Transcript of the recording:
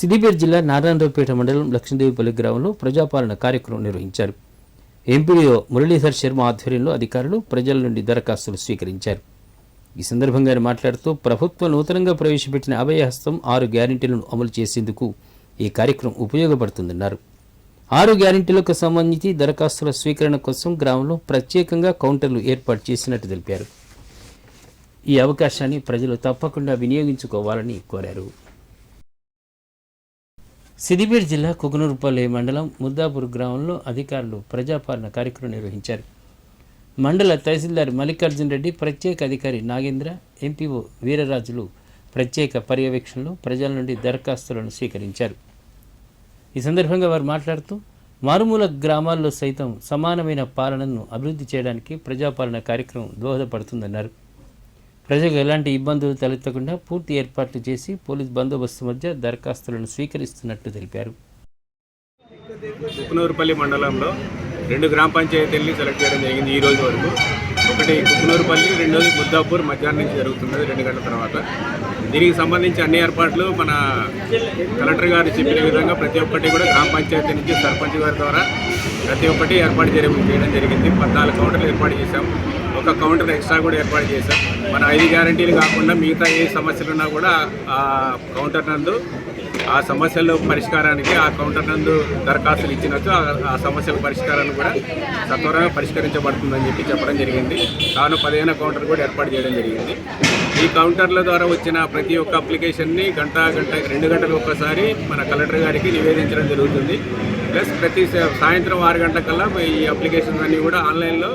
సిద్దిపేట జిల్లా నారాయణరావుపేట మండలం లక్ష్మీదేవిపల్లి గ్రామంలో ప్రజాపాలన కార్యక్రమం నిర్వహించారు. ఎంపీడీఓ మురళీధర్ శర్మ ఆధ్వర్యంలో అధికారులు ప్రజల నుండి దరఖాస్తులు స్వీకరించారు. ఈ సందర్భంగా ఆయన మాట్లాడుతూ ప్రభుత్వం నూతనంగా ప్రవేశపెట్టిన అభయహస్తం ఆరు గ్యారెంటీలను అమలు చేసేందుకు ఈ కార్యక్రమం ఉపయోగపడుతుందన్నారు. ఆరు గ్యారెంటీలకు సంబంధించి దరఖాస్తుల స్వీకరణ కోసం గ్రామంలో ప్రత్యేకంగా కౌంటర్లు ఏర్పాటు చేసినట్టు తెలిపారు. ఈ అవకాశాన్ని ప్రజలు తప్పకుండా వినియోగించుకోవాలని కోరారు. సిద్దిపేట జిల్లా కుకునూరుపల్లి మండలం ముద్దాపూర్ గ్రామంలో అధికారులు ప్రజాపాలన కార్యక్రమం నిర్వహించారు. మండల తహసీల్దార్ మల్లికార్జున్ రెడ్డి ప్రత్యేక అధికారి నాగేంద్ర ఎంపీఓ వీరరాజులు ప్రత్యేక పర్యవేక్షణలో ప్రజల నుండి దరఖాస్తులను స్వీకరించారు. ఈ సందర్భంగా వారు మాట్లాడుతూ మారుమూల గ్రామాల్లో సైతం సమానమైన పాలనను అభివృద్ధి చేయడానికి ప్రజాపాలన కార్యక్రమం దోహదపడుతుందన్నారు. ప్రజలకు ఎలాంటి ఇబ్బందులు తలెత్తకుండా పూర్తి ఏర్పాట్లు చేసి పోలీస్ బందోబస్తు మధ్య దరఖాస్తులను స్వీకరిస్తున్నట్టు తెలిపారు. కుకునూరుపల్లి మండలంలో రెండు గ్రామ పంచాయతీల్ని సెలెక్ట్ చేయడం జరిగింది ఈ రోజు వరకు. ఒకటి కుకునూరుపల్లి రెండోది బుద్దాపూర్ మధ్యాహ్నం నుంచి జరుగుతున్నది రెండు గంటల తర్వాత. దీనికి సంబంధించి అన్ని ఏర్పాట్లు మన కలెక్టర్ గారు చెప్పిన విధంగా ప్రతి ఒక్కటి కూడా గ్రామ పంచాయతీ నుంచి సర్పంచ్ గారి ద్వారా ప్రతి ఒక్కటి ఏర్పాటు చేయడం చేయడం జరిగింది. పద్నాలుగు కౌంటర్లు ఏర్పాటు చేశాం ఒక కౌంటర్ ఎక్స్ట్రా కూడా ఏర్పాటు చేశాం. మన ఐదు గ్యారంటీలు కాకుండా మిగతా ఏ సమస్యలు ఉన్నా కూడా ఆ కౌంటర్ నందు ఆ సమస్యల పరిష్కారానికి ఆ కౌంటర్ నందు దరఖాస్తులు ఇచ్చినట్టు ఆ- సమస్యల పరిష్కారాన్ని కూడా సత్వరంగా పరిష్కరించబడుతుందని చెప్పి చెప్పడం జరిగింది. కావున పదిహేను కౌంటర్ కూడా ఏర్పాటు చేయడం జరిగింది. ఈ కౌంటర్ల ద్వారా వచ్చిన ప్రతి ఒక్క అప్లికేషన్ని గంట గంట రెండు గంటలకు ఒక్కసారి మన కలెక్టర్ గారికి నివేదించడం జరుగుతుంది. ప్లస్ ప్రతి సాయంత్రం ఆరు గంటల కల్లా ఈ అప్లికేషన్స్ అన్నీ కూడా ఆన్లైన్లో